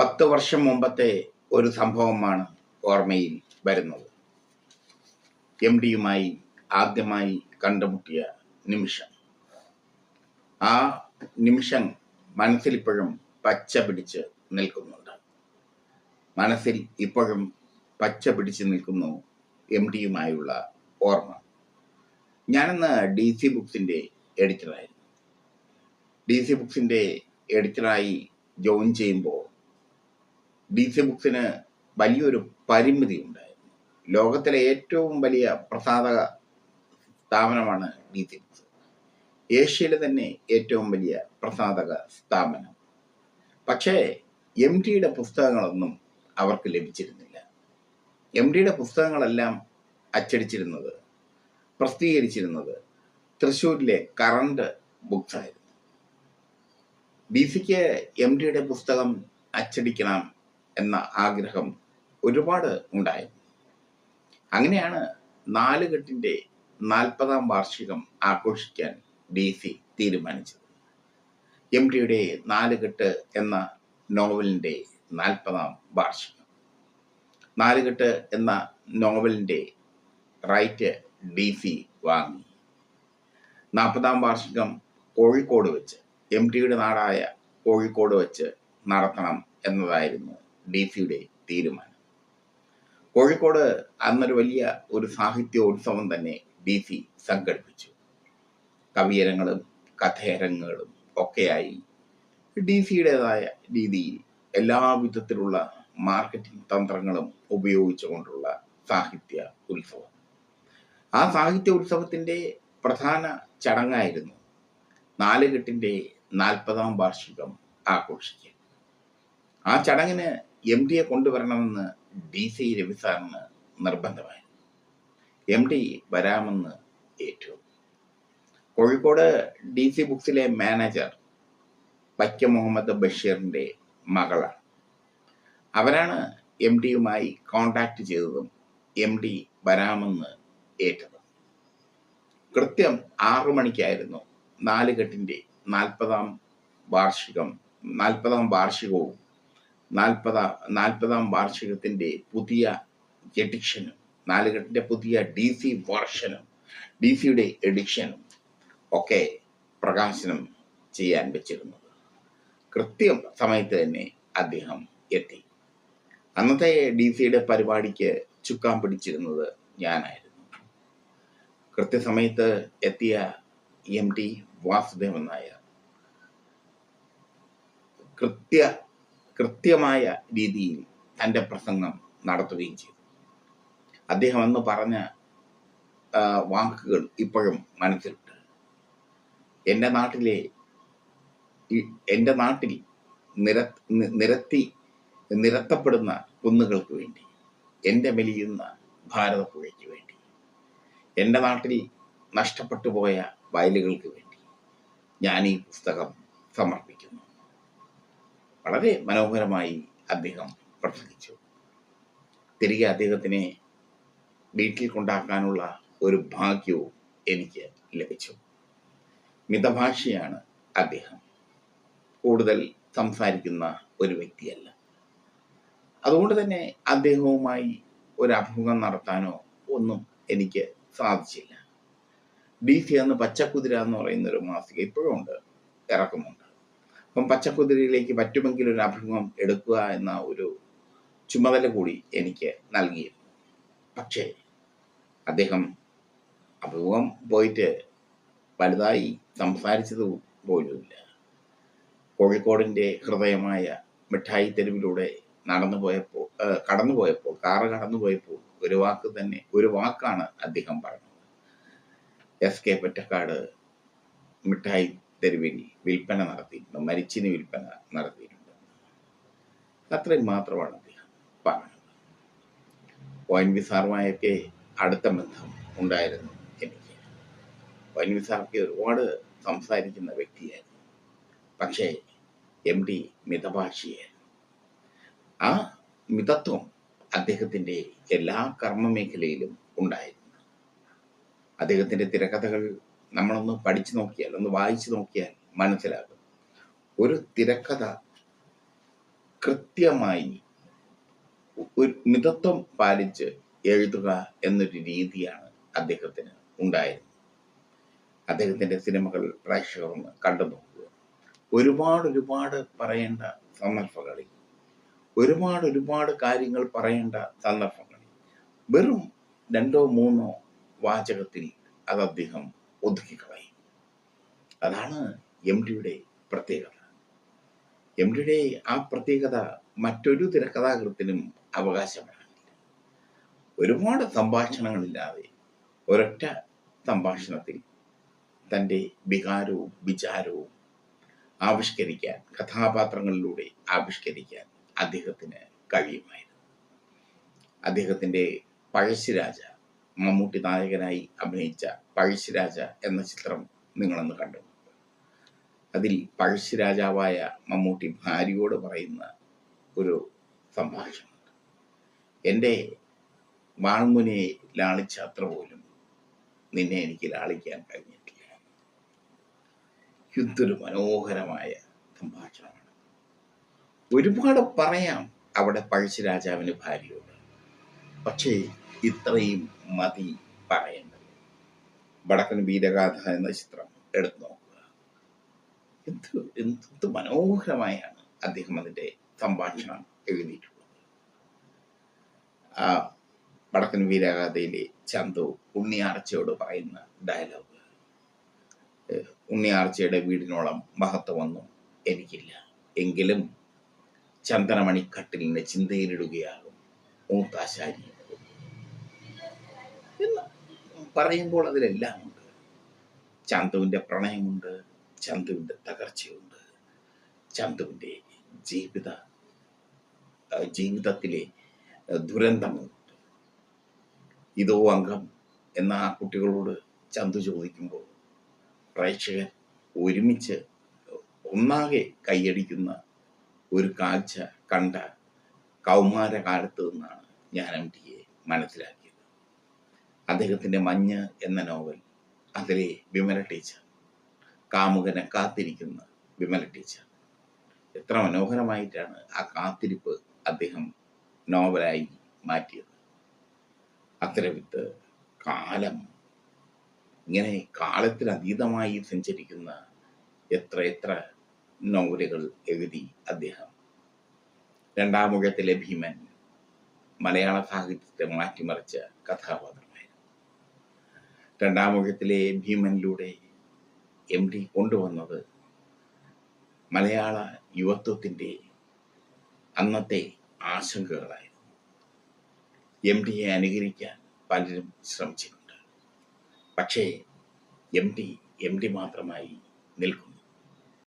പത്ത് വർഷം മുമ്പത്തെ ഒരു സംഭവമാണ് ഓർമ്മയിൽ വരുന്നത്. എം ഡിയുമായി ആദ്യമായി കണ്ടുമുട്ടിയ നിമിഷം. ആ നിമിഷം മനസ്സിൽ ഇപ്പോഴും പച്ച പിടിച്ച് നിൽക്കുന്നുണ്ട്. മനസ്സിൽ ഇപ്പോഴും പച്ച പിടിച്ച് നിൽക്കുന്നു എം ഡിയുമായുള്ള ഓർമ്മ. ഞാനിന്ന് ഡി സി ബുക്സിന്റെ എഡിറ്ററായിരുന്നു. ഡി സി ബുക്സിന്റെ എഡിറ്ററായി ജോയിൻ ചെയ്യുമ്പോൾ ഡി സി ബുക്സിന് വലിയൊരു പരിമിതി ഉണ്ടായിരുന്നു. ലോകത്തിലെ ഏറ്റവും വലിയ പ്രസാധക സ്ഥാപനമാണ് ഡി സി ബുക്സ്. ഏഷ്യയിലെ തന്നെ ഏറ്റവും വലിയ പ്രസാധക സ്ഥാപനം. പക്ഷേ എം ടിയുടെ പുസ്തകങ്ങളൊന്നും അവർക്ക് ലഭിച്ചിരുന്നില്ല. എം ടിയുടെ പുസ്തകങ്ങളെല്ലാം അച്ചടിച്ചിരുന്നത് പ്രസിദ്ധീകരിച്ചിരുന്നത് തൃശ്ശൂരിലെ കറണ്ട് ബുക്സ് ആയിരുന്നു ബി സിക്ക് എം ടിയുടെ പുസ്തകം അച്ചടിക്കണം എന്ന ആഗ്രഹം ഒരുപാട് ഉണ്ടായി. അങ്ങനെയാണ് നാലുകെട്ടിന്റെ നാൽപ്പതാം വാർഷികം ആഘോഷിക്കാൻ ഡി സി തീരുമാനിച്ചത്. എം ഡിയുടെ നാലുകെട്ട് എന്ന നോവലിന്റെ നാൽപ്പതാം വാർഷികം. നാലുകെട്ട് എന്ന നോവലിന്റെ റൈറ്റ് ഡി സി വാങ്ങി. നാൽപ്പതാം വാർഷികം കോഴിക്കോട് വെച്ച് എം ടിയുടെ നാടായ കോഴിക്കോട് വെച്ച് നടത്തണം എന്നതായിരുന്നു ഡി സിയുടെ തീരുമാനം. കോഴിക്കോട് അന്നൊരു വലിയ ഒരു സാഹിത്യോത്സവം തന്നെ ഡി സി സംഘടിപ്പിച്ചു. കവിയരങ്ങളും കഥയരങ്ങുകളും ഒക്കെയായി ഡി സിയുടേതായ രീതിയിൽ എല്ലാവിധത്തിലുള്ള മാർക്കറ്റിംഗ് തന്ത്രങ്ങളും ഉപയോഗിച്ചുകൊണ്ടുള്ള സാഹിത്യ ഉത്സവം. ആ സാഹിത്യ ഉത്സവത്തിന്റെ പ്രധാന ചടങ്ങായിരുന്നു നാലുകെട്ടിന്റെ നാൽപ്പതാം വാർഷികം ആഘോഷിക്കുക. ആ ചടങ്ങിന് എം ഡിയെ കൊണ്ടുവരണമെന്ന് ഡി സി രവിസാറിന് നിർബന്ധമായി. എം ഡി വരാമെന്ന് ഏറ്റു കോഴിക്കോട് ഡി സി ബുക്സിലെ മാനേജർ വൈക്കം മുഹമ്മദ് ബഷീറിന്റെ മകളാണ്. അവരാണ് എം ഡിയുമായി കോണ്ടാക്ട് ചെയ്തതും എം ഡി വരാമെന്ന് ഏറ്റത്. കൃത്യം ആറു മണിക്കായിരുന്നു നാലുകെട്ടിന്റെ നാൽപ്പതാം വാർഷികം നാൽപ്പതാം വാർഷികവും നാൽപ്പതാ നാൽപ്പതാം വാർഷികത്തിന്റെ പുതിയ എഡിക്ഷനും നാലുകെട്ടിന്റെ പുതിയ ഡി സി വർഷനും ഡി സിയുടെ എഡിക്ഷനും ഒക്കെ പ്രകാശനം ചെയ്യാൻ വെച്ചിരുന്നത്. കൃത്യം സമയത്ത് തന്നെ അദ്ദേഹം എത്തി. അന്നത്തെ ഡി സിയുടെ പരിപാടിക്ക് ചുക്കാൻ പിടിച്ചിരുന്നത് ഞാനായിരുന്നു. കൃത്യസമയത്ത് എത്തിയ എം ടി വാസുദേവൻ നായർ. കൃത്യ കൃത്യമായ രീതിയിൽ തന്റെ പ്രസംഗം നടത്തുകയും ചെയ്തു. അദ്ദേഹം അന്ന് പറഞ്ഞ വാക്കുകൾ ഇപ്പോഴും മനസ്സിലുണ്ട്. എന്റെ നാട്ടിലെ എന്റെ നാട്ടിൽ നിര നിരത്തി നിരത്തപ്പെടുന്ന കുന്നുകൾക്ക് വേണ്ടി എന്റെ മെലിയുന്ന ഭാരതപ്പുഴയ്ക്ക് വേണ്ടി എന്റെ നാട്ടിൽ നഷ്ടപ്പെട്ടു പോയ വയലുകൾക്ക് വേണ്ടി ഞാൻ ഈ പുസ്തകം സമർപ്പിക്കുന്നു. വളരെ മനോഹരമായി അദ്ദേഹം പ്രസംഗിച്ചു തിരികെ അദ്ദേഹത്തിനെ വീട്ടിൽ കൊണ്ടാക്കാനുള്ള ഒരു ഭാഗ്യവും എനിക്ക് ലഭിച്ചു. മിതഭാഷയാണ് അദ്ദേഹം. കൂടുതൽ സംസാരിക്കുന്ന ഒരു വ്യക്തിയല്ല. അതുകൊണ്ട് തന്നെ അദ്ദേഹവുമായി ഒരു അഭിമുഖം നടത്താനോ ഒന്നും എനിക്ക് സാധിച്ചില്ല. ഡി സി എന്ന് പച്ചക്കുതിര എന്ന് പറയുന്ന ഒരു മാസിക ഇപ്പോഴും ഉണ്ട് ഇറക്കുന്നുണ്ട്. അപ്പം പച്ചക്കുതിരയിലേക്ക് പറ്റുമെങ്കിൽ ഒരു അഭിമുഖം എടുക്കുക എന്ന ഒരു ചുമതല കൂടി എനിക്ക് നൽകിയിരുന്നു. പക്ഷേ അദ്ദേഹം അഭിമുഖം പോയിട്ട് വലുതായി സംസാരിച്ചത് പോലുമില്ല. കോഴിക്കോടിന്റെ ഹൃദയമായ മിഠായി തെരുവിലൂടെ നടന്നു പോയപ്പോൾ കടന്നു പോയപ്പോൾ കാറ് കടന്നു പോയപ്പോൾ ഒരു വാക്ക് തന്നെ ഒരു വാക്കാണ് അദ്ദേഹം പറഞ്ഞത്. എസ് കെ പൊറ്റക്കാട് മിഠായി തെരുവിൽ വിൽപ്പന നടത്തിയിട്ടുണ്ട് മരിച്ചിന് വിൽപ്പന നടത്തിയിട്ടുണ്ട്. അത്രയും മാത്രമാണ് അദ്ദേഹം പറഞ്ഞത്. ഒ എൻ വി സാറുമായൊക്കെ അടുത്ത ബന്ധം ഉണ്ടായിരുന്നു എനിക്ക്. ഒ എൻ വി സാർക്ക് ഒരുപാട് സംസാരിക്കുന്ന വ്യക്തിയായിരുന്നു. പക്ഷേ എം ഡി മിതഭാഷിയായിരുന്നു. ആ മിതത്വം അദ്ദേഹത്തിന്റെ എല്ലാ കർമ്മ മേഖലയിലും ഉണ്ടായിരുന്നു. അദ്ദേഹത്തിന്റെ തിരക്കഥകൾ നമ്മളൊന്ന് പഠിച്ചു നോക്കിയാൽ ഒന്ന് വായിച്ചു നോക്കിയാൽ മനസ്സിലാകും. ഒരു തിരക്കഥ കൃത്യമായി ഒരു മിതത്വം പാലിച്ച് എഴുതുക എന്നൊരു രീതിയാണ് അദ്ദേഹത്തിന് ഉണ്ടായിരുന്നത്. അദ്ദേഹത്തിന്റെ സിനിമകൾ പ്രേക്ഷകർ ഒന്ന് കണ്ടു നോക്കുക. ഒരുപാട് ഒരുപാട് പറയേണ്ട സന്ദർഭങ്ങളിൽ ഒരുപാട് ഒരുപാട് കാര്യങ്ങൾ പറയേണ്ട സന്ദർഭങ്ങളിൽ വെറും രണ്ടോ മൂന്നോ വാചകത്തിൽ അത് അദ്ദേഹം ഒതുക്കിക്കളയും അതാണ് എം ഡിയുടെ പ്രത്യേകത. എം ഡിയുടെ ആ പ്രത്യേകത മറ്റൊരു തിരക്കഥാകൃത്തിനും അവകാശമാണ് ഒരുപാട് സംഭാഷണങ്ങളില്ലാതെ ഒരൊറ്റ സംഭാഷണത്തിൽ തന്റെ വികാരവും വിചാരവും ആവിഷ്കരിക്കാൻ കഥാപാത്രങ്ങളിലൂടെ ആവിഷ്കരിക്കാൻ അദ്ദേഹത്തിന് കഴിയുമായിരുന്നു. അദ്ദേഹത്തിന്റെ പഴശ്ശിരാജ മമ്മൂട്ടി നായകനായി അഭിനയിച്ച പഴശ്ശിരാജ എന്ന ചിത്രം നിങ്ങളൊന്ന് കണ്ടു. അതിൽ പഴശ്ശിരാജാവായ മമ്മൂട്ടി ഭാര്യയോട് പറയുന്ന ഒരു സംഭാഷണം. എന്റെ വാൾമുനെ ലാളിച്ച അത്ര പോലും നിന്നെ എനിക്ക് ലാളിക്കാൻ കഴിഞ്ഞിട്ടില്ല. ഇതൊരു മനോഹരമായ സംഭാഷണമാണ്. ഒരുപാട് പറയാം അവിടെ പഴശ്ശിരാജാവിന് ഭാര്യയോട്. പക്ഷേ ഇത്രയും മതി പറയേണ്ടത്. വടക്കൻ വീരഗാഥ എന്ന ചിത്രം എടുത്തു നോക്കുക. എന്ത് എന്ത് മനോഹരമായാണ് അദ്ദേഹം അതിന്റെ സംഭാഷണം എഴുതിയിട്ടുള്ളത്. ആ വടക്കൻ വീരഗാഥയിലെ ചന്തു ഉണ്ണിയാർച്ചയോട് പറയുന്ന ഡയലോഗ്. ഉണ്ണിയാർച്ചയുടെ വീടിനോളം മഹത്വമൊന്നും എനിക്കില്ല. എങ്കിലും ചന്ദനമണിക്കട്ടിലിനെ ചിന്തയിലിടുകയാകും മൂത്താശാരി എന്ന് പറയുമ്പോൾ അതിലെല്ലാം ഉണ്ട്. ചന്തുവിന്റെ പ്രണയമുണ്ട് ചന്തുവിന്റെ തകർച്ചയുണ്ട് ചന്തുവിന്റെ ജീവിത ജീവിതത്തിലെ ദുരന്തമുണ്ട്. ഇതോ അംഗം എന്ന ആ കുട്ടികളോട് ചന്തു ചോദിക്കുമ്പോൾ പ്രേക്ഷകൻ ഒരുമിച്ച് ഒന്നാകെ കൈയടിക്കുന്ന ഒരു കാഴ്ച കണ്ട കൗമാരകാലത്ത് നിന്നാണ് ഞാൻ എം ടിയെ മനസ്സിലാക്കിയത്. അദ്ദേഹത്തിന്റെ മഞ്ഞ് എന്ന നോവൽ അതിലെ വിമല ടീച്ചർ കാമുകനെ കാത്തിരിക്കുന്ന വിമല ടീച്ചർ എത്ര മനോഹരമായിട്ടാണ് ആ കാത്തിരിപ്പ് അദ്ദേഹം നോവലായി മാറ്റിയത്. അത്തരവിത്ത് കാലം ഇങ്ങനെ കാലത്തിനതീതമായി സഞ്ചരിക്കുന്ന എത്ര എത്ര നോവലുകൾ എഴുതി അദ്ദേഹം. രണ്ടാമുഖത്തിലെ ഭീമൻ മലയാള സാഹിത്യത്തെ മാറ്റിമറിച്ച കഥാപാത്രമായിരുന്നു രണ്ടാമുഖത്തിലെ ഭീമനിലൂടെ എം ഡി കൊണ്ടുവന്നത് മലയാള യുവത്വത്തിന്റെ അന്നത്തെ ആശങ്കകളായിരുന്നു. എം ഡിയെ അനുകരിക്കാൻ പലരും ശ്രമിച്ചിട്ടുണ്ട്. പക്ഷേ എം ഡി എം ഡി മാത്രമായി നിൽക്കുന്നു.